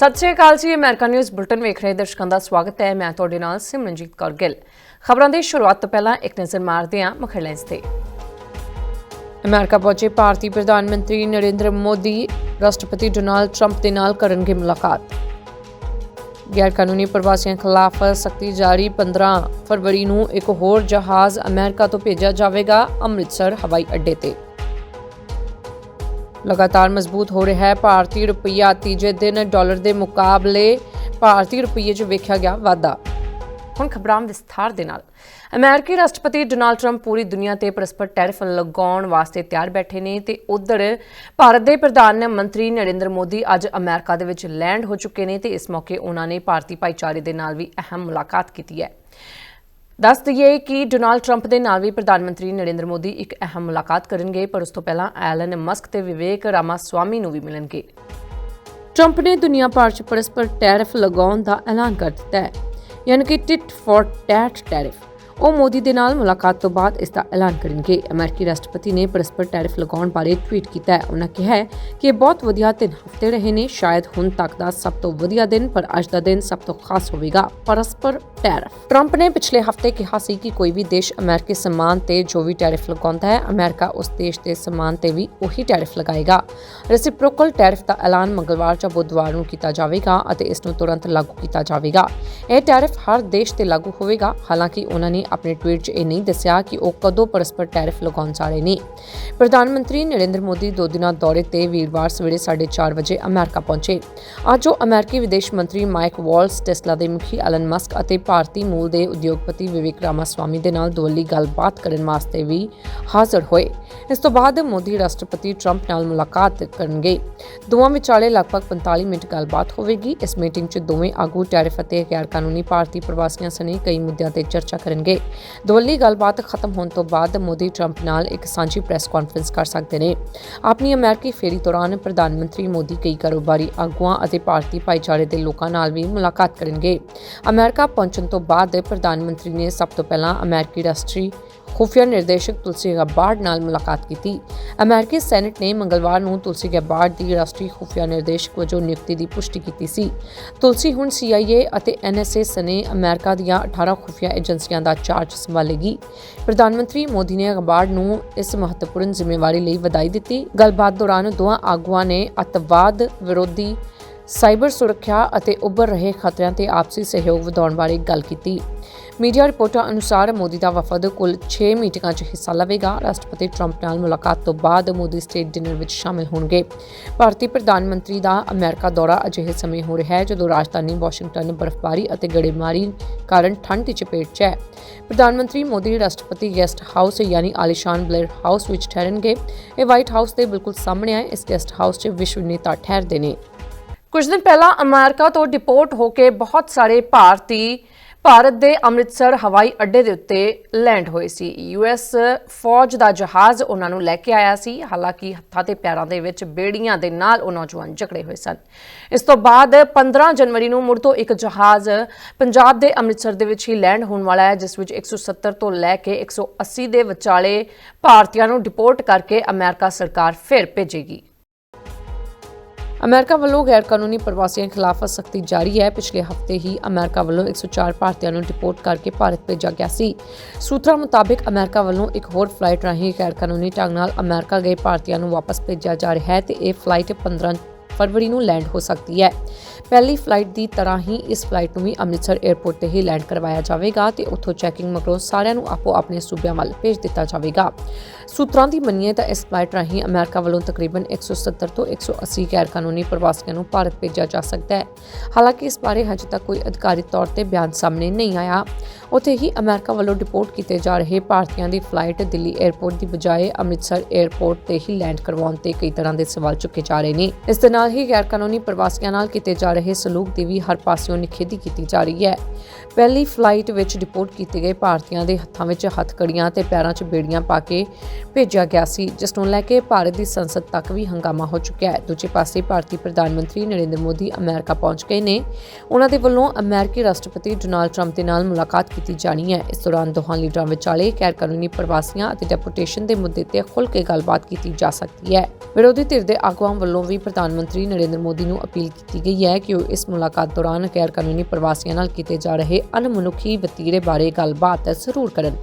ਸਤਿ ਸ਼੍ਰੀ ਅਕਾਲ ਜੀ, America news bulletin ਵੇਖ ਰਹੇ ਦਰਸ਼ਕਾਂ ਦਾ ਸਵਾਗਤ ਹੈ। ਮੈਂ ਤੁਹਾਡੇ ਨਾਲ ਸਿਮਰਨਜੀਤ ਕੌਰ ਗਿੱਲ। ਖਬਰਾਂ ਦੀ ਸ਼ੁਰੂਆਤ ਤੋਂ ਪਹਿਲਾਂ ਇੱਕ ਨਜ਼ਰ ਮਾਰਦੇ ਹਾਂ ਮੁੱਖ ਹੈਡਲਾਈਨਸ ਤੇ। ਅਮਰੀਕਾ ਪਹੁੰਚੇ ਭਾਰਤੀ ਪ੍ਰਧਾਨ ਮੰਤਰੀ ਨਰਿੰਦਰ ਮੋਦੀ, ਰਾਸ਼ਟਰਪਤੀ ਡੋਨਾਲਡ ਟਰੰਪ ਦੇ ਨਾਲ ਕਰਨਗੇ ਮੁਲਾਕਾਤ। ਗੈਰ ਕਾਨੂੰਨੀ ਪ੍ਰਵਾਸੀਆਂ ਖਿਲਾਫ ਸਖਤੀ ਜਾਰੀ 15 ਫਰਵਰੀ ਨੂੰ ਇੱਕ ਹੋਰ ਜਹਾਜ਼ ਅਮਰੀਕਾ ਤੋਂ ਭੇਜਿਆ ਜਾਵੇਗਾ ਅੰਮ੍ਰਿਤਸਰ ਹਵਾਈ ਅੱਡੇ ਤੇ। ਲਗਾਤਾਰ ਮਜ਼ਬੂਤ ਹੋ ਰਿਹਾ ਹੈ। ਭਾਰਤੀ ਰੁਪਈਆ ਤੀਜੇ ਦਿਨ ਡਾਲਰ ਦੇ ਮੁਕਾਬਲੇ ਭਾਰਤੀ ਰੁਪਈਏ 'ਚ ਵੇਖਿਆ ਗਿਆ ਵਾਧਾ। ਹੁਣ ਖਬਰਾਂ ਵਿਸਥਾਰ ਦੇ ਨਾਲ। ਅਮਰੀਕੀ ਰਾਸ਼ਟਰਪਤੀ ਡੋਨਾਲਡ ਟਰੰਪ ਪੂਰੀ ਦੁਨੀਆ ਤੇ ਪਰਸਪਰ ਟੈਰਿਫ ਲਗਾਉਣ ਵਾਸਤੇ ਤਿਆਰ ਬੈਠੇ ਨੇ ਤੇ ਉਧਰ ਭਾਰਤ ਦੇ ਪ੍ਰਧਾਨ ਮੰਤਰੀ ਨਰਿੰਦਰ ਮੋਦੀ ਅੱਜ ਅਮਰੀਕਾ ਦੇ ਵਿੱਚ ਲੈਂਡ ਹੋ ਚੁੱਕੇ ਨੇ ਤੇ ਇਸ ਮੌਕੇ ਉਹਨਾਂ ਨੇ ਭਾਰਤੀ ਭਾਈਚਾਰੇ ਦੇ ਨਾਲ ਵੀ ਅਹਿਮ ਮੁਲਾਕਾਤ ਕੀਤੀ ਹੈ। ਦੱਸ ਦਈਏ ਕਿ ਡੋਨਾਲਡ ਟਰੰਪ ਦੇ ਨਾਲ ਵੀ ਪ੍ਰਧਾਨ ਮੰਤਰੀ ਨਰਿੰਦਰ ਮੋਦੀ ਇੱਕ ਅਹਿਮ ਮੁਲਾਕਾਤ ਕਰਨਗੇ, ਪਰ ਉਸ ਤੋਂ ਪਹਿਲਾਂ ਐਲਨ ਮਸਕ ਤੇ ਵਿਵੇਕ ਰਾਮਾਸਵਾਮੀ ਨੂੰ ਵੀ ਮਿਲਣਗੇ। ਟਰੰਪ ਨੇ ਦੁਨੀਆ ਭਰ 'ਚ ਪਰਸਪਰ ਟੈਰਿਫ ਲਗਾਉਣ ਦਾ ਐਲਾਨ ਕਰ ਦਿੱਤਾ ਹੈ, ਯਾਨੀ ਕਿ ਟਿਟ ਫॉर ਟੈਟ ਟੈਰਿਫ। ਉਹ ਮੋਦੀ ਦੇ ਨਾਲ ਮੁਲਾਕਾਤ ਤੋਂ ਬਾਅਦ ਇਸ ਦਾ ਐਲਾਨ ਕਰਨਗੇ। ਅਮਰੀਕੀ ਰਾਸ਼ਟਰਪਤੀ ਨੇ ਪਰਸਪਰ ਟੈਰਿਫ ਲਗਾਉਣ ਬਾਰੇ ਟਵੀਟ ਕੀਤਾ ਹੈ। ਉਹਨਾਂ ਕਿਹਾ ਹੈ ਕਿ ਇਹ ਬਹੁਤ ਵਧੀਆ ਤਿੰਨ ਹਫ਼ਤੇ ਰਹੇ ਨੇ। ਸ਼ਾਇਦ ਹੁਣ ਤੱਕ ਦਾ ਸਭ ਤੋਂ ਵਧੀਆ ਦਿਨ, ਪਰ ਅੱਜ ਦਾ ਦਿਨ ਸਭ ਤੋਂ ਖਾਸ ਹੋਵੇਗਾ। ਪਰਸਪਰ ਟੈਰਿਫ। ਟਰੰਪ ਨੇ ਪਿਛਲੇ ਹਫ਼ਤੇ ਕਿਹਾ ਸੀ ਕਿ ਕੋਈ ਵੀ ਦੇਸ਼ ਅਮਰੀਕੀ ਸਮਾਨ ਤੇ ਜੋ ਵੀ ਟੈਰਿਫ ਲਗਾਉਂਦਾ ਹੈ, ਅਮਰੀਕਾ ਉਸ ਦੇਸ਼ ਦੇ ਸਮਾਨ ਤੇ ਵੀ ਉਹੀ ਟੈਰਿਫ ਲਗਾਏਗਾ। ਰੈਸਿਪਰੋਕਲ ਟੈਰਿਫ ਦਾ ਐਲਾਨ ਮੰਗਲਵਾਰ ਜਾਂ ਬੁੱਧਵਾਰ ਨੂੰ ਕੀਤਾ ਜਾਵੇਗਾ ਅਤੇ ਇਸ ਨੂੰ ਤੁਰੰਤ ਲਾਗੂ ਕੀਤਾ ਜਾਵੇਗਾ। ਇਹ ਟੈਰਿਫ ਹਰ ਦੇਸ਼ ਤੇ ਲਾਗੂ ਹੋਵੇਗਾ। ਹਾਲਾਂਕਿ ਉਹਨਾਂ ਨੇ ਆਪਣੇ ਟਵੀਟ 'ਚ ਇਹ ਨਹੀਂ ਦੱਸਿਆ ਕਿ ਉਹ ਕਦੋਂ ਪਰਸਪਰ ਟੈਰਿਫ ਲਗਾਉਣ ਜਾ ਨੇ। ਪ੍ਰਧਾਨ ਮੰਤਰੀ ਨਰਿੰਦਰ ਮੋਦੀ ਦੋ ਦਿਨਾਂ ਦੌਰੇ ਤੇ ਵੀਰਵਾਰ ਸਵੇਰੇ 4:30 ਵਜੇ ਅਮਰੀਕਾ ਪਹੁੰਚੇ। ਅੱਜ ਉਹ ਅਮਰੀਕੀ ਵਿਦੇਸ਼ ਮੰਤਰੀ ਮਾਈਕ ਵਾਲਸ, ਟੈਸਲਾ ਦੇ ਮੁਖੀ ਐਲਨ ਮਸਕ ਅਤੇ ਭਾਰਤੀ ਮੂਲ ਦੇ ਉਦਯੋਗਪਤੀ ਵਿਵੇਕ ਰਾਮਾਸਵਾਮੀ ਦੇ ਨਾਲ ਦੋਲੀ ਗੱਲਬਾਤ ਕਰਨ ਵਾਸਤੇ ਵੀ ਹਾਜ਼ਰ ਹੋਏ। ਇਸ ਤੋਂ ਬਾਅਦ ਮੋਦੀ ਰਾਸ਼ਟਰਪਤੀ ਟਰੰਪ ਨਾਲ ਮੁਲਾਕਾਤ ਕਰਨਗੇ। ਦੋਵਾਂ ਵਿਚਾਲੇ ਲਗਭਗ 45 ਮਿੰਟ ਗੱਲਬਾਤ ਹੋਵੇਗੀ। ਇਸ ਮੀਟਿੰਗ 'ਚ ਦੋਵੇਂ ਆਗੂ ਟੈਰਿਫ ਅਤੇ ਗੈਰ ਕਾਨੂੰਨੀ ਭਾਰਤੀ ਪ੍ਰਵਾਸੀਆਂ ਸਣੇ ਕਈ ਮੁੱਦਿਆਂ ਤੇ ਚਰਚਾ ਕਰਨਗੇ। ਦੁਵੱਲੀ ਗੱਲਬਾਤ ਖਤਮ ਹੋਣ ਤੋਂ ਬਾਅਦ ਮੋਦੀ ਟਰੰਪ ਨਾਲ ਇੱਕ ਸਾਂਝੀ ਪ੍ਰੈਸ ਕਾਨਫਰੰਸ ਕਰ ਸਕਦੇ ਨੇ। ਆਪਣੀ ਅਮਰੀਕੀ ਫੇਰੀ ਦੌਰਾਨ ਪ੍ਰਧਾਨ ਮੰਤਰੀ ਮੋਦੀ ਕਈ ਕਾਰੋਬਾਰੀ ਆਗੂਆਂ ਅਤੇ ਭਾਰਤੀ ਭਾਈਚਾਰੇ ਦੇ ਲੋਕਾਂ ਨਾਲ ਵੀ ਮੁਲਾਕਾਤ ਕਰਨਗੇ। ਅਮਰੀਕਾ ਪਹੁੰਚਣ ਤੋਂ ਬਾਅਦ ਪ੍ਰਧਾਨ ਮੰਤਰੀ ਨੇ ਸਭ ਤੋਂ ਪਹਿਲਾਂ ਅਮਰੀਕੀ ਰਾਸ਼ਟਰੀ ਖੁਫੀਆ ਨਿਰਦੇਸ਼ਕ ਤੁਲਸੀ ਗਬਾਰਡ ਨਾਲ ਮੁਲਾਕਾਤ ਕੀਤੀ। ਅਮਰੀਕੀ ਸੈਨੇਟ ਨੇ ਮੰਗਲਵਾਰ ਨੂੰ ਤੁਲਸੀ ਗਬਾਰਡ ਦੀ ਰਾਸ਼ਟਰੀ ਖੁਫੀਆ ਨਿਰਦੇਸ਼ਕ ਵਜੋਂ ਨਿਯੁਕਤੀ ਦੀ ਪੁਸ਼ਟੀ ਕੀਤੀ ਸੀ। ਤੁਲਸੀ ਹੁਣ CIA ਅਤੇ NSA ਸਨੇ ਅਮਰੀਕਾ ਦੀਆਂ 18 ਖੁਫੀਆ ਏਜੰਸੀਆਂ ਦਾ ਚਾਰਜ ਸੰਭਾਲੇਗੀ। ਪ੍ਰਧਾਨ ਮੰਤਰੀ ਮੋਦੀ ਨੇ ਗਬਾਰਡ ਨੂੰ ਇਸ ਮਹੱਤਵਪੂਰਨ ਜ਼ਿੰਮੇਵਾਰੀ ਲਈ ਵਧਾਈ ਦਿੱਤੀ। ਗੱਲਬਾਤ ਦੌਰਾਨ ਦੋਵਾਂ ਆਗੂਆਂ ਨੇ ਅੱਤਵਾਦ ਵਿਰੋਧੀ, ਸਾਈਬਰ ਸੁਰੱਖਿਆ ਅਤੇ ਉੱਭਰ ਰਹੇ ਖਤਰਿਆਂ ਤੇ ਆਪਸੀ ਸਹਿਯੋਗ ਵਧਾਉਣ ਬਾਰੇ ਗੱਲ ਕੀਤੀ। ਮੀਡੀਆ ਰਿਪੋਰਟਾਂ ਅਨੁਸਾਰ ਮੋਦੀ ਦਾ ਵਫਦ ਕੁੱਲ 6 ਮੀਟਿੰਗਾਂ 'ਚ ਹਿੱਸਾ ਲਵੇਗਾ। ਰਾਸ਼ਟਰਪਤੀ ਟਰੰਪ ਨਾਲ ਮੁਲਾਕਾਤ ਤੋਂ ਬਾਅਦ ਮੋਦੀ ਸਟੇਟ ਡਿਨਰ ਵਿੱਚ ਸ਼ਾਮਿਲ ਹੋਣਗੇ। ਭਾਰਤੀ ਪ੍ਰਧਾਨ ਮੰਤਰੀ ਦਾ ਅਮਰੀਕਾ ਦੌਰਾ ਅਜਿਹੇ ਸਮੇਂ ਹੋ ਰਿਹਾ ਹੈ ਜਦੋਂ ਰਾਜਧਾਨੀ ਵਾਸ਼ਿੰਗਟਨ ਬਰਫ਼ਬਾਰੀ ਅਤੇ ਗੜੇਮਾਰੀ ਕਾਰਨ ਠੰਡ ਦੀ ਚਪੇਟ 'ਚ ਹੈ। ਪ੍ਰਧਾਨ ਮੰਤਰੀ ਮੋਦੀ ਰਾਸ਼ਟਰਪਤੀ ਗੈਸਟ ਹਾਊਸ ਯਾਨੀ ਆਲੀਸ਼ਾਨ ਬਲੇਅਰ ਹਾਊਸ ਵਿੱਚ ਠਹਿਰਨਗੇ। ਇਹ ਵਾਈਟ ਹਾਊਸ ਦੇ ਬਿਲਕੁਲ ਸਾਹਮਣੇ ਹੈ। ਇਸ ਗੈਸਟ ਹਾਊਸ 'ਚ ਵਿਸ਼ਵ ਨੇਤਾ ਠਹਿਰਦੇ ਨੇ। ਕੁਝ ਦਿਨ ਪਹਿਲਾਂ ਅਮਰੀਕਾ ਤੋਂ ਡਿਪੋਰਟ ਹੋ ਕੇ ਬਹੁਤ ਸਾਰੇ ਭਾਰਤੀ ਭਾਰਤ ਦੇ ਅੰਮ੍ਰਿਤਸਰ ਹਵਾਈ ਅੱਡੇ ਦੇ ਉੱਤੇ ਲੈਂਡ ਹੋਏ ਸੀ। ਯੂਐਸ ਫੌਜ ਦਾ ਜਹਾਜ਼ ਉਹਨਾਂ ਨੂੰ ਲੈ ਕੇ ਆਇਆ ਸੀ। ਹਾਲਾਂਕਿ ਹੱਥਾਂ ਤੇ ਪੈਰਾਂ ਦੇ ਵਿੱਚ ਬੇੜੀਆਂ ਦੇ ਨਾਲ ਉਹ ਨੌਜਵਾਨ ਜਕੜੇ ਹੋਏ ਸਨ। ਇਸ ਤੋਂ ਬਾਅਦ 15 ਜਨਵਰੀ ਨੂੰ ਮੁੜ ਤੋਂ ਇੱਕ ਜਹਾਜ਼ ਪੰਜਾਬ ਦੇ ਅੰਮ੍ਰਿਤਸਰ ਦੇ ਵਿੱਚ ਹੀ ਲੈਂਡ ਹੋਣ ਵਾਲਾ ਹੈ, ਜਿਸ ਵਿੱਚ 170 ਤੋਂ ਲੈ ਕੇ 180 ਦੇ ਵਿਚਾਲੇ ਭਾਰਤੀਆਂ ਨੂੰ ਡਿਪੋਰਟ ਕਰਕੇ ਅਮਰੀਕਾ ਸਰਕਾਰ ਫਿਰ ਭੇਜੇਗੀ। ਅਮਰੀਕਾ ਵੱਲੋਂ ਗੈਰ ਕਾਨੂੰਨੀ ਪ੍ਰਵਾਸੀਆਂ ਖਿਲਾਫ ਸਖਤੀ ਜਾਰੀ ਹੈ। ਪਿਛਲੇ ਹਫ਼ਤੇ ਹੀ ਅਮਰੀਕਾ ਵੱਲੋਂ 104 ਭਾਰਤੀਆਂ ਨੂੰ ਡਿਪੋਰਟ ਕਰਕੇ ਭਾਰਤ ਭੇਜਿਆ ਗਿਆ ਸੀ। ਸੂਤਰਾਂ ਮੁਤਾਬਕ ਅਮਰੀਕਾ ਵੱਲੋਂ ਇੱਕ ਹੋਰ ਫਲਾਈਟ ਰਾਹੀਂ ਗੈਰ ਕਾਨੂੰਨੀ ਢੰਗ ਨਾਲ ਅਮਰੀਕਾ ਗਏ ਭਾਰਤੀਆਂ ਨੂੰ ਵਾਪਸ ਭੇਜਿਆ ਜਾ ਰਿਹਾ ਹੈ ਤੇ ਇਹ ਫਲਾਈਟ 15 ਫਰਵਰੀ ਨੂੰ ਲੈਂਡ ਹੋ ਸਕਦੀ ਹੈ। ਪਹਿਲੀ ਫਲਾਈਟ ਦੀ ਤਰ੍ਹਾਂ ਹੀ ਇਸ ਫਲਾਈਟ ਨੂੰ ਵੀ ਅੰਮ੍ਰਿਤਸਰ 에ਅਰਪੋਰਟ ਤੇ ਹੀ ਲੈਂਡ ਕਰਵਾਇਆ ਜਾਵੇਗਾ ਤੇ ਉੱਥੋਂ ਚੈਕਿੰਗ ਮਗਰੋਂ ਸਾਰਿਆਂ ਨੂੰ ਆਪੋ ਆਪਣੇ ਸੂਬਿਆਂ ਵੱਲ ਭੇਜ ਦਿੱਤਾ ਜਾਵੇਗਾ। ਸੂਤਰਾਂ ਦੀ ਮੰਨੀਏ ਤਾਂ ਇਸ ਫਲਾਈਟ ਰਾਹੀਂ ਅਮਰੀਕਾ ਵੱਲੋਂ ਤਕਰੀਬਨ 170 ਤੋਂ 180 ਗੈਰ ਕਾਨੂੰਨੀ ਪ੍ਰਵਾਸੀਆਂ ਨੂੰ ਭਾਰਤ ਭੇਜਿਆ ਜਾ ਸਕਦਾ ਹੈ। ਹਾਲਾਂਕਿ ਇਸ ਬਾਰੇ ਹਜੇ ਤੱਕ ਕੋਈ ਅਧਿਕਾਰੀ ਤੌਰ ਤੇ ਬਿਆਨ ਸਾਹਮਣੇ ਨਹੀਂ ਆਇਆ। ਉੱਥੇ ਹੀ ਅਮਰੀਕਾ ਵੱਲੋਂ ਡਿਪੋਰਟ ਕੀਤੇ ਜਾ ਰਹੇ ਭਾਰਤੀਆਂ ਦੀ ਫਲਾਈਟ ਦਿੱਲੀ 에ਅਰਪੋਰਟ ਦੀ ਬਜਾਏ ਅੰਮ੍ਰਿਤਸਰ 에ਅਰਪੋਰਟ ਤੇ ਹੀ ਲੈਂਡ ਕਰਵਾਉਣ ਤੇ ਕਈ ਤਰ੍ਹਾਂ ਦੇ ਸਵਾਲ ਚੁੱਕੇ ਜਾ ਰਹੇ ਨੇ। ਇਸ ਦੇ ਨਾਲ ਹੀ ਗੈਰ ਕਾਨੂੰਨੀ ਪ੍ਰਵਾਸੀਆਂ ਨਾਲ ਕੀਤੇ ਜਾ ਰਹੇ ਸਲੂਕ ਦੀ ਵੀ ਹਰ ਪਾਸਿਓਂ ਨਿਖੇਧੀ ਕੀਤੀ ਜਾ ਰਹੀ ਹੈ। ਪਹਿਲੀ ਫਲਾਈਟ ਵਿੱਚ ਡਿਪੋਰਟ ਕੀਤੇ ਗਏ ਭਾਰਤੀਆਂ ਦੇ ਹੱਥਾਂ ਵਿੱਚ ਹੱਥਕੜੀਆਂ ਤੇ ਪੈਰਾਂ 'ਚ ਬੇੜੀਆਂ ਪਾ ਕੇ ਭੇਜਿਆ ਗਿਆ ਸੀ, ਜਿਸ ਨੂੰ ਲੈ ਕੇ ਭਾਰਤ ਦੀ ਸੰਸਦ ਤੱਕ ਵੀ ਹੰਗਾਮਾ ਹੋ ਚੁੱਕਿਆ ਹੈ। ਦੂਜੇ ਪਾਸੇ ਭਾਰਤੀ ਪ੍ਰਧਾਨ ਮੰਤਰੀ ਨਰਿੰਦਰ ਮੋਦੀ ਅਮਰੀਕਾ ਪਹੁੰਚ ਗਏ ਨੇ। ਉਹਨਾਂ ਦੇ ਵੱਲੋਂ ਅਮਰੀਕੀ ਰਾਸ਼ਟਰਪਤੀ ਡੋਨਾਲਡ ਟਰੰਪ ਦੇ ਨਾਲ ਮੁਲਾਕਾਤ ਕੀਤੀ ਜਾਣੀ ਹੈ। ਇਸ ਦੌਰਾਨ ਦੋਹਾਂ ਲੀਡਰਾਂ ਵਿਚਾਲੇ ਗੈਰ ਕਾਨੂੰਨੀ ਪ੍ਰਵਾਸੀਆਂ ਅਤੇ ਡੈਪੂਟੇਸ਼ਨ ਦੇ ਮੁੱਦੇ ਤੇ ਖੁੱਲ ਕੇ ਗੱਲਬਾਤ ਕੀਤੀ ਜਾ ਸਕਦੀ ਹੈ। ਵਿਰੋਧੀ ਧਿਰ ਦੇ ਆਗੂਆਂ ਵੱਲੋਂ ਵੀ ਪ੍ਰਧਾਨ ਮੰਤਰੀ ਨਰਿੰਦਰ ਮੋਦੀ ਨੂੰ ਅਪੀਲ ਕੀਤੀ ਗਈ ਹੈ ਕਿ ਉਹ ਇਸ ਮੁਲਾਕਾਤ ਦੌਰਾਨ ਗੈਰ ਕਾਨੂੰਨੀ ਪ੍ਰਵਾਸੀਆਂ ਨਾਲ ਕੀਤੇ ਜਾ ਰਹੇ ਅਨਮਨੁੱਖੀ ਵਤੀਰੇ ਬਾਰੇ ਗੱਲਬਾਤ ਜ਼ਰੂਰ ਕਰਨ।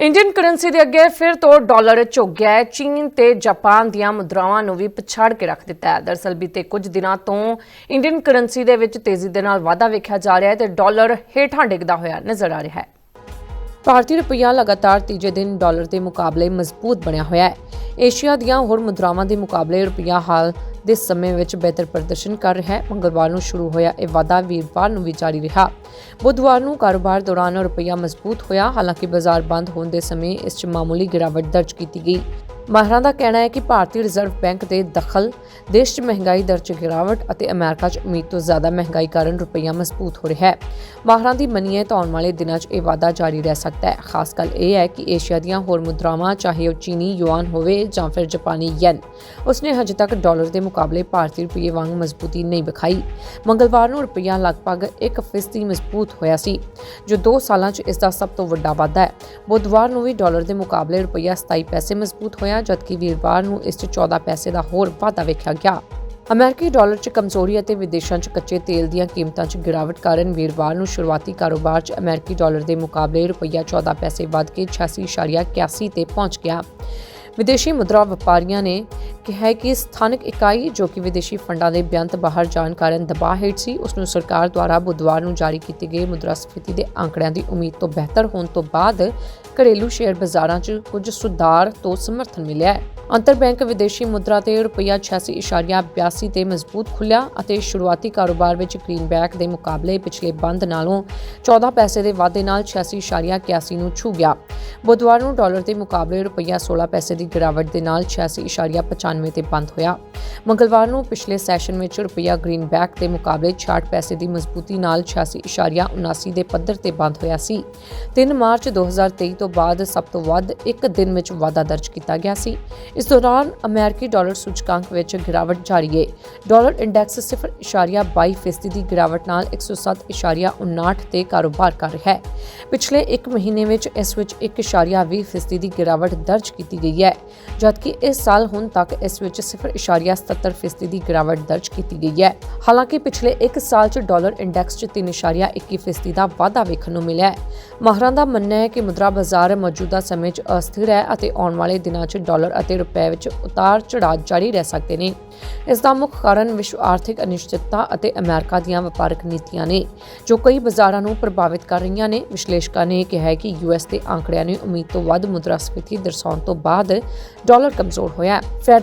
ਇੰਡੀਅਨ ਕਰੰਸੀ ਦੇ ਅੱਗੇ ਫਿਰ ਤੋਂ ਡਾਲਰ ਝੁਕ ਗਿਆ ਹੈ। ਚੀਨ ਤੇ ਜਾਪਾਨ ਦੀਆਂ ਮੁਦਰਾਵਾਂ ਨੂੰ ਵੀ ਪਛਾੜ ਕੇ ਰੱਖ ਦਿੱਤਾ ਹੈ। ਦਰਸਲ ਬੀਤੇ ਕੁਝ ਦਿਨਾਂ ਤੋਂ ਇੰਡੀਅਨ ਕਰੰਸੀ ਦੇ ਵਿੱਚ ਤੇਜ਼ੀ ਦੇ ਨਾਲ ਵਾਧਾ ਵੇਖਿਆ ਜਾ ਰਿਹਾ ਹੈ ਤੇ ਡਾਲਰ ਹੇਠਾਂ ਡਿੱਗਦਾ ਹੋਇਆ ਨਜ਼ਰ ਆ ਰਿਹਾ ਹੈ। ਭਾਰਤੀ ਰੁਪਈਆ ਲਗਾਤਾਰ ਤੀਜੇ ਦਿਨ ਡਾਲਰ ਦੇ ਮੁਕਾਬਲੇ ਮਜ਼ਬੂਤ ਬਣਿਆ ਹੋਇਆ ਹੈ। ਏਸ਼ੀਆ ਦੀਆਂ ਹੋਰ ਮੁਦਰਾਵਾਂ ਦੇ ਮੁਕਾਬਲੇ ਰੁਪਈਆ ਹਾਲ ਦੇ ਸਮੇਂ ਵਿੱਚ ਬਿਹਤਰ ਪ੍ਰਦਰਸ਼ਨ ਕਰ ਰਿਹਾ ਹੈ। ਮੰਗਲਵਾਰ ਨੂੰ ਸ਼ੁਰੂ ਹੋਇਆ ਇਹ ਵਾਧਾ ਵੀਰਵਾਰ ਨੂੰ ਵੀ ਜਾਰੀ ਰਿਹਾ। ਬੁੱਧਵਾਰ ਨੂੰ ਕਾਰੋਬਾਰ ਦੌਰਾਨ ਰੁਪਈਆ ਮਜ਼ਬੂਤ ਹੋਇਆ, ਹਾਲਾਂਕਿ ਬਾਜ਼ਾਰ ਬੰਦ ਹੋਣ ਦੇ ਸਮੇਂ ਇਸ 'ਚ ਮਾਮੂਲੀ ਗਿਰਾਵਟ ਦਰਜ ਕੀਤੀ ਗਈ। ਮਾਹਰਾਂ ਦਾ ਕਹਿਣਾ ਹੈ ਕਿ ਭਾਰਤੀ ਰਿਜ਼ਰਵ ਬੈਂਕ ਦੇ ਦਖਲ, ਦੇਸ਼ 'ਚ ਮਹਿੰਗਾਈ ਦਰ 'ਚ ਗਿਰਾਵਟ ਅਤੇ ਅਮਰੀਕਾ 'ਚ ਉਮੀਦ ਤੋਂ ਜ਼ਿਆਦਾ ਮਹਿੰਗਾਈ ਕਾਰਨ ਰੁਪਈਆ ਮਜ਼ਬੂਤ ਹੋ ਰਿਹਾ ਹੈ। ਮਾਹਰਾਂ ਦੀ ਮੰਨੀਏ ਤਾਂ ਆਉਣ ਵਾਲੇ ਦਿਨਾਂ 'ਚ ਇਹ ਵਾਧਾ ਜਾਰੀ ਰਹਿ ਸਕਦਾ ਹੈ। ਖਾਸ ਗੱਲ ਇਹ ਹੈ ਕਿ ਏਸ਼ੀਆ ਦੀਆਂ ਹੋਰ ਮੁਦਰਾਵਾਂ, ਚਾਹੇ ਉਹ ਚੀਨੀ, ਯੁਆਨ ਹੋਵੇ ਜਾਂ ਫਿਰ ਜਾਪਾਨੀ ਯੈਨ, ਉਸਨੇ ਹਜੇ ਤੱਕ ਡਾਲਰ ਦੇ ਮੁਕਾਬਲੇ ਭਾਰਤੀ ਰੁਪਈਏ ਵਾਂਗ ਮਜ਼ਬੂਤੀ ਨਹੀਂ ਵਿਖਾਈ। ਮੰਗਲਵਾਰ ਨੂੰ ਰੁਪਈਆ ਲਗਭਗ 1% ਮਜ਼ਬੂਤ ਹੋਇਆ ਸੀ, ਜੋ 2 ਸਾਲਾਂ 'ਚ ਇਸ ਦਾ ਸਭ ਤੋਂ ਵੱਡਾ ਵਾਧਾ ਹੈ। ਬੁੱਧਵਾਰ ਨੂੰ ਵੀ ਡਾਲਰ ਦੇ ਮੁਕਾਬਲੇ ਰੁਪਈਆ 27 ਪੈਸੇ ਮਜ਼ਬੂਤ ਹੋਇਆ। ਜਦਕਿ ਵੀਰਵਾਰ ਨੂੰ ਇਸ 'ਚ 14 ਪੈਸੇ ਦਾ ਹੋਰ ਵਾਧਾ ਵੇਖਿਆ ਗਿਆ। ਅਮਰੀਕੀ ਡਾਲਰ 'ਚ ਕਮਜ਼ੋਰੀ ਅਤੇ ਵਿਦੇਸ਼ਾਂ 'ਚ ਕੱਚੇ ਤੇਲ ਦੀਆਂ ਕੀਮਤਾਂ 'ਚ ਗਿਰਾਵਟ ਕਾਰਨ ਵੀਰਵਾਰ ਨੂੰ ਸ਼ੁਰੂਆਤੀ ਕਾਰੋਬਾਰ 'ਚ ਅਮਰੀਕੀ ਡਾਲਰ ਦੇ ਮੁਕਾਬਲੇ ਰੁਪਈਆ 14 ਪੈਸੇ ਵੱਧ ਕੇ 86.81 ਤੇ ਪਹੁੰਚ ਗਿਆ। ਵਿਦੇਸ਼ੀ ਮੁਦਰਾ ਵਪਾਰੀਆਂ ਨੇ ਹੈ ਕਿ ਸਥਾਨਕ ਇਕਾਈ ਜੋ ਕਿ ਵਿਦੇਸ਼ੀ ਫੰਡਾਂ ਦੇ ਬੇਅੰਤ ਬਾਹਰ ਜਾਣ ਕਾਰਨ ਦਬਾਅ ਹੇਠ ਸੀ ਉਸ ਨੂੰ ਸਰਕਾਰ ਦੁਆਰਾ ਬੁੱਧਵਾਰ ਨੂੰ ਜਾਰੀ ਕੀਤੀ ਗਈ ਮੁਦਰਾਸਫੀਤੀ ਦੇ ਅੰਕੜਿਆਂ ਦੀ ਉਮੀਦ ਤੋਂ ਬਿਹਤਰ ਹੋਣ ਤੋਂ ਬਾਅਦ ਘਰੇਲੂ ਸ਼ੇਅਰ ਬਾਜ਼ਾਰਾਂ 'ਚ ਕੁਝ ਸੁਧਾਰ ਤੋਂ ਸਮਰਥਨ ਮਿਲਿਆ ਹੈ। ਅੰਤਰ ਵਿਦੇਸ਼ੀ ਮੁਦਰਾ ਤੇ ਰੁਪਈਆ 86.82 ਤੇ ਮਜ਼ਬੂਤ ਖੁੱਲਿਆ ਅਤੇ ਸ਼ੁਰੂਆਤੀ ਕਾਰੋਬਾਰ ਵਿੱਚ ਗ੍ਰੀਨਬੈਕ ਦੇ ਮੁਕਾਬਲੇ ਪਿਛਲੇ ਬੰਦ ਨਾਲੋਂ 14 ਪੈਸੇ ਦੇ ਵਾਧੇ ਨਾਲ 86.81 ਨੂੰ ਛੂ ਗਿਆ। ਬੁੱਧਵਾਰ ਨੂੰ ਡਾਲਰ ਦੇ ਮੁਕਾਬਲੇ ਰੁਪਈਆ 16 ਪੈਸੇ ਦੀ ਗਿਰਾਵਟ ਦੇ ਨਾਲ 86.95 ਤੇ ਬੰਦ ਹੋਇਆ। ਮੰਗਲਵਾਰ ਨੂੰ ਪਿਛਲੇ ਸੈਸ਼ਨ ਵਿੱਚ ਰੁਪਈਆ ਗ੍ਰੀਨਬੈਕ ਦੇ ਮੁਕਾਬਲੇ 66 ਪੈਸੇ ਦੀ ਮਜ਼ਬੂਤੀ ਨਾਲ 86.79 ਦੇ ਪੱਧਰ ਤੇ ਬੰਦ ਹੋਇਆ ਸੀ। 3 ਮਾਰਚ 2023 ਤੋਂ ਬਾਅਦ ਸਭ ਤੋਂ ਵੱਧ ਇੱਕ ਦਿਨ ਵਿੱਚ ਵਾਧਾ ਦਰਜ ਕੀਤਾ ਗਿਆ ਸੀ। ਇਸ ਦੌਰਾਨ ਅਮਰੀਕੀ ਡਾਲਰ ਸੂਚਕਾਂਕ ਵਿੱਚ ਗਿਰਾਵਟ ਜਾਰੀ ਹੈ ਡਾਲਰ ਇੰਡੈਕਸ 0.22% ਫੀਸਦੀ ਦੀ ਗਿਰਾਵਟ ਨਾਲ 107.59 ਤੇ ਕਾਰੋਬਾਰ ਕਰ ਰਿਹਾ ਹੈ। ਪਿਛਲੇ 1 ਮਹੀਨੇ ਵਿੱਚ ਇਸ ਵਿੱਚ 1.20% ਫੀਸਦੀ ਦੀ ਗਿਰਾਵਟ ਦਰਜ ਕੀਤੀ ਗਈ ਹੈ, ਜਦਕਿ ਇਸ ਸਾਲ ਹੁਣ ਤੱਕ ਇਸ ਵਿੱਚ 0.77% ਦੀ ਗਿਰਾਵਟ ਦਰਜ ਕੀਤੀ ਗਈ ਹੈ। ਹਾਲਾਂਕਿ ਪਿਛਲੇ 1 ਸਾਲ 'ਚ ਡਾਲਰ ਇੰਡੈਕਸ 'ਚ 3.21% ਦਾ ਵਾਧਾ ਵੇਖਣ ਨੂੰ ਮਿਲਿਆ ਹੈ। ਮਾਹਰਾਂ ਦਾ ਮੰਨਣਾ ਹੈ ਕਿ ਮੁਦਰਾ ਬਾਜ਼ਾਰ ਮੌਜੂਦਾ ਸਮੇਂ 'ਚ ਅਸਥਿਰ ਹੈ ਅਤੇ ਆਉਣ ਵਾਲੇ ਦਿਨਾਂ 'ਚ ਡਾਲਰ ਅਤੇ ਰੁਪਏ ਵਿੱਚ ਉਤਾਰ ਚੜਾਅ ਜਾਰੀ ਰਹਿ ਸਕਦੇ ਨੇ। ਇਸ ਦਾ ਮੁੱਖ ਕਾਰਨ ਵਿਸ਼ਵ ਆਰਥਿਕ ਅਨਿਸ਼ਚਿਤਤਾ ਅਤੇ ਅਮਰੀਕਾ ਦੀਆਂ ਵਪਾਰਕ ਨੀਤੀਆਂ ਨੇ, ਜੋ ਕਈ ਬਾਜ਼ਾਰਾਂ ਨੂੰ ਪ੍ਰਭਾਵਿਤ ਕਰ ਰਹੀਆਂ ਨੇ। ਵਿਸ਼ਲੇਸ਼ਕਾਂ ਨੇ ਕਿਹਾ ਹੈ ਕਿ ਯੂਐਸ ਦੇ ਅੰਕੜਿਆਂ ਨੇ ਉਮੀਦ ਤੋਂ ਵੱਧ ਮੁਦਰਾਸਫੀਤੀ ਦਰਸਾਉਣ ਤੋਂ ਬਾਅਦ ਡਾਲਰ ਕਮਜ਼ੋਰ ਹੋਇਆ ਹੈ।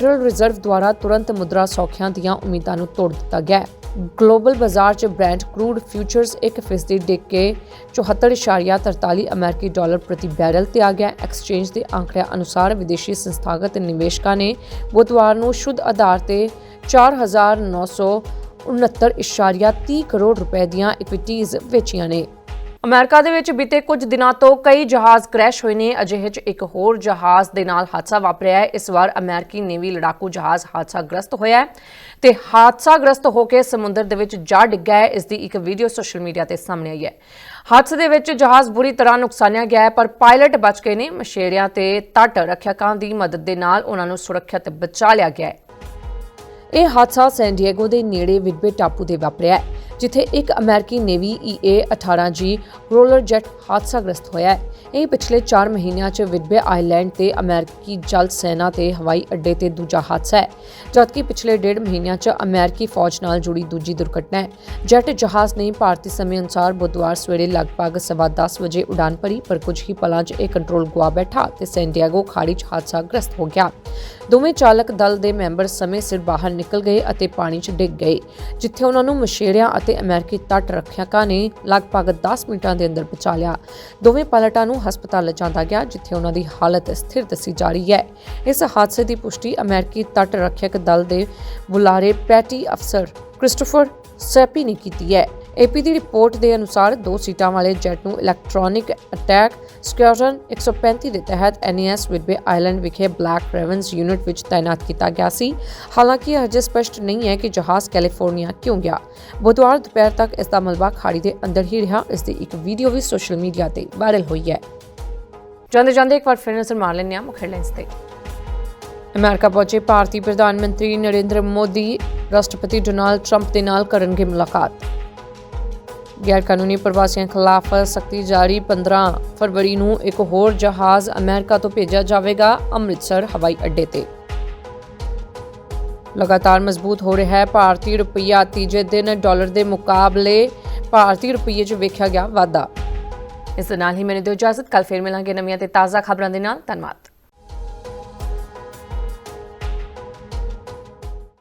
ਫੈਡਰਲ ਰਿਜ਼ਰਵ ਦੁਆਰਾ ਤੁਰੰਤ ਮੁਦਰਾ ਸੌਖਿਆਂ ਦੀਆਂ ਉਮੀਦਾਂ ਨੂੰ ਤੋੜ ਦਿੱਤਾ ਗਿਆ ਹੈ। ਗਲੋਬਲ ਬਾਜ਼ਾਰ 'ਚ ਬ੍ਰੈਂਡ ਕਰੂਡ ਫਿਊਚਰਸ 1% ਡਿੱਗ ਕੇ 74.43 ਅਮਰੀਕੀ ਡਾਲਰ ਪ੍ਰਤੀ ਬੈਰਲ ਤੇ ਆ ਗਿਆ ਐਕਸਚੇਂਜ ਦੇ ਅੰਕੜਿਆਂ ਅਨੁਸਾਰ ਵਿਦੇਸ਼ੀ ਸੰਸਥਾਗਤ ਨਿਵੇਸ਼ਕਾਂ ਨੇ ਬੁੱਧਵਾਰ ਨੂੰ ਸ਼ੁੱਧ ਆਧਾਰ ਤੇ 4969.30 ਕਰੋੜ ਰੁਪਏ ਦੀਆਂ ਇਕਵਿਟੀਜ਼ ਵੇਚੀਆਂ ਨੇ। ਅਮਰੀਕਾ ਦੇ ਵਿੱਚ ਬੀਤੇ ਕੁਝ ਦਿਨਾਂ ਤੋਂ ਕਈ ਜਹਾਜ਼ ਕ੍ਰੈਸ਼ ਹੋਏ ਨੇ, ਅਜਿਹੇ 'ਚ ਇੱਕ ਹੋਰ ਜਹਾਜ਼ ਦੇ ਨਾਲ ਹਾਦਸਾ ਵਾਪਰਿਆ ਹੈ। ਇਸ ਵਾਰ ਅਮਰੀਕੀ ਨੇਵੀ ਲੜਾਕੂ ਜਹਾਜ਼ ਹਾਦਸਾਗ੍ਰਸਤ ਹੋਇਆ ਹੈ ਤੇ ਹਾਦਸਾਗ੍ਰਸਤ ਹੋ ਕੇ ਸਮੁੰਦਰ ਦੇ ਵਿੱਚ ਜਾ ਡਿੱਗਾ ਹੈ। ਇਸ ਦੀ ਇੱਕ ਵੀਡੀਓ ਸੋਸ਼ਲ ਮੀਡੀਆ ਤੇ ਸਾਹਮਣੇ ਆਈ ਹੈ। ਹਾਦਸੇ ਦੇ ਵਿੱਚ ਜਹਾਜ਼ ਬੁਰੀ ਤਰ੍ਹਾਂ ਨੁਕਸਾਨਿਆ ਗਿਆ ਹੈ, ਪਰ ਪਾਇਲਟ ਬਚ ਗਏ ਨੇ। ਮਸ਼ੇਰਿਆਂ ਤੇ ਤੱਟ ਰੱਖਿਆਕਾਂ ਦੀ ਮਦਦ ਦੇ ਨਾਲ ਉਹਨਾਂ ਨੂੰ ਸੁਰੱਖਿਅਤ ਬਚਾ ਲਿਆ ਗਿਆ ਹੈ। ਇਹ ਹਾਦਸਾ ਸੈਨ ਡਿਏਗੋ ਦੇ ਨੇੜੇ ਵਿਡਬੇ ਟਾਪੂ ਤੇ ਵਾਪਰਿਆ ਹੈ। ਜਿੱਥੇ ਇੱਕ ਅਮਰੀਕੀ navy EA 18G growler jet ਹਾਦਸਾਗ੍ਰਸਤ ਹੋਇਆ ਹੈ। ਇਹ ਪਿਛਲੇ 4 ਮਹੀਨਿਆਂ 'ਚ ਵਿਡਬੇ ਆਈਲੈਂਡ ਤੇ ਅਮਰੀਕੀ ਜਲ ਸੈਨਾ ਤੇ ਹਵਾਈ ਅੱਡੇ ਤੇ ਦੂਜਾ ਹਾਦਸਾ ਹੈ, ਜਦਕਿ ਪਿਛਲੇ ਡੇਢ ਮਹੀਨਿਆਂ 'ਚ ਅਮਰੀਕੀ ਫੌਜ ਨਾਲ ਜੁੜੀ ਦੂਜੀ ਦੁਰਘਟਨਾ ਹੈ। ਜੈਟ ਜਹਾਜ਼ ਨੇ ਭਾਰਤੀ ਸਮੇਂ ਅਨੁਸਾਰ ਬੁੱਧਵਾਰ ਸਵੇਰੇ ਲਗਭਗ ਸਵਾ 10 ਵਜੇ ਉਡਾਨ ਭਰੀ, ਪਰ ਕੁਝ ਹੀ ਪਲਾਂ 'ਚ ਇਹ ਕੰਟਰੋਲ ਗੁਆ ਬੈਠਾ ਤੇ ਸੈਨ ਖਾੜੀ 'ਚ ਹਾਦਸਾਗ੍ਰਸਤ ਹੋ ਗਿਆ। ਦੋਵੇਂ ਚਾਲਕ ਦਲ ਦੇ ਮੈਂਬਰ ਸਮੇਂ ਸਿਰ ਬਾਹਰ ਨਿਕਲ ਗਏ ਅਤੇ ਪਾਣੀ 'ਚ ਡਿੱਗ ਗਏ, ਜਿੱਥੇ ਉਹਨਾਂ ਨੂੰ ਮਸ਼ੇਰਿਆਂ ਅਤੇ ਅਮਰੀਕੀ ਤੱਟ ਰੱਖਿਅਕਾਂ ਨੇ ਲਗਭਗ 10 ਮਿੰਟਾਂ ਦੇ ਅੰਦਰ ਬਚਾ ਲਿਆ। ਦੋਵੇਂ ਪਾਇਲਟਾਂ ਨੂੰ ਹਸਪਤਾਲ ਲਿਜਾਂਦਾ ਗਿਆ, ਜਿੱਥੇ ਉਹਨਾਂ ਦੀ ਹਾਲਤ ਸਥਿਰ ਦੱਸੀ ਜਾ ਰਹੀ ਹੈ। ਇਸ ਹਾਦਸੇ ਦੀ ਪੁਸ਼ਟੀ ਅਮਰੀਕੀ ਤੱਟ ਰੱਖਿਅਕ ਦਲ ਦੇ ਬੁਲਾਰੇ ਪੈਟੀ ਅਫਸਰ ਕ੍ਰਿਸਟੋਫਰ ਸੈਪੀ ਨੇ ਕੀਤੀ ਹੈ। ਏਪੀ ਦੀ ਰਿਪੋਰਟ ਦੇ ਅਨੁਸਾਰ ਦੋ ਸੀਟਾਂ ਵਾਲੇ ਜੈਟ ਨੂੰ ਇਲੈਕਟ੍ਰੋਨਿਕ ਅਟੈਕ ਸਕੁਐਡਰਨ 135 ਦੇ ਤਹਿਤ ਐਨਐਸ ਵਿਡਵੇ ਆਈਲੈਂਡ ਵਿਖੇ ਬਲੈਕ ਰੇਵਨਸ ਯੂਨਿਟ ਵਿੱਚ ਤਾਇਨਾਤ ਕੀਤਾ ਗਿਆ ਸੀ। ਹਾਲਾਂਕਿ ਅਜੇ ਸਪਸ਼ਟ ਨਹੀਂ ਹੈ ਕਿ ਜਹਾਜ਼ ਕੈਲੀਫੋਰਨੀਆ ਕਿਉਂ ਗਿਆ। ਬੁੱਧਵਾਰ ਦੁਪਹਿਰ ਤੱਕ ਇਸ ਦਾ ਮਲਬਾ ਖਾੜੀ ਦੇ ਅੰਦਰ ਹੀ ਰਿਹਾ। ਇਸ ਦੀ ਇੱਕ ਵੀਡੀਓ ਵੀ ਸੋਸ਼ਲ ਮੀਡੀਆ ਤੇ ਵਾਇਰਲ ਹੋਈ ਹੈ। ਜਾਂਦੇ ਜਾਂਦੇ ਇੱਕ ਵਾਰ ਫਿਰ ਨਜ਼ਰ ਮਾਰ ਲੈਂਦੇ ਹਾਂ ਮੁੱਖ ਹੈਡਲਾਈਨਸ ਤੇ। ਅਮਰੀਕਾ ਪਹੁੰਚੇ ਭਾਰਤੀ ਪ੍ਰਧਾਨ ਮੰਤਰੀ ਨਰਿੰਦਰ ਮੋਦੀ, ਰਾਸ਼ਟਰਪਤੀ ਡੋਨਾਲਡ ਟਰੰਪ ਦੇ ਨਾਲ ਕਰਨਗੇ ਮੁਲਾਕਾਤ। ਗੈਰ ਕਾਨੂੰਨੀ ਪ੍ਰਵਾਸੀਆਂ ਖਿਲਾਫ ਸਖਤੀ ਜਾਰੀ 15 ਫਰਵਰੀ ਨੂੰ ਇੱਕ ਹੋਰ ਜਹਾਜ਼ ਅਮਰੀਕਾ ਤੋਂ ਭੇਜਿਆ ਜਾਵੇਗਾ, ਅੰਮ੍ਰਿਤਸਰ, ਹਵਾਈ ਅੱਡੇ ਤੇ। ਲਗਾਤਾਰ ਮਜ਼ਬੂਤ ਹੋ ਰਿਹਾ ਹੈ, ਭਾਰਤੀ ਰੁਪਈਆ ਤੀਜੇ ਦਿਨ ਡਾਲਰ ਦੇ ਮੁਕਾਬਲੇ, ਭਾਰਤੀ ਰੁਪਈਏ 'ਚ ਵੇਖਿਆ ਗਿਆ ਵਾਧਾ। ਇਸ ਦੇ ਨਾਲ ਹੀ ਮੈਨੂੰ ਦਿਓ ਇਜਾਜ਼ਤ ਕੱਲ ਫੇਰ ਮਿਲਾਂਗੇ ਨਵੀਆਂ ਤੇ ਤਾਜ਼ਾ ਖਬਰਾਂ ਦੇ ਨਾਲ, ਧੰਨਵਾਦ।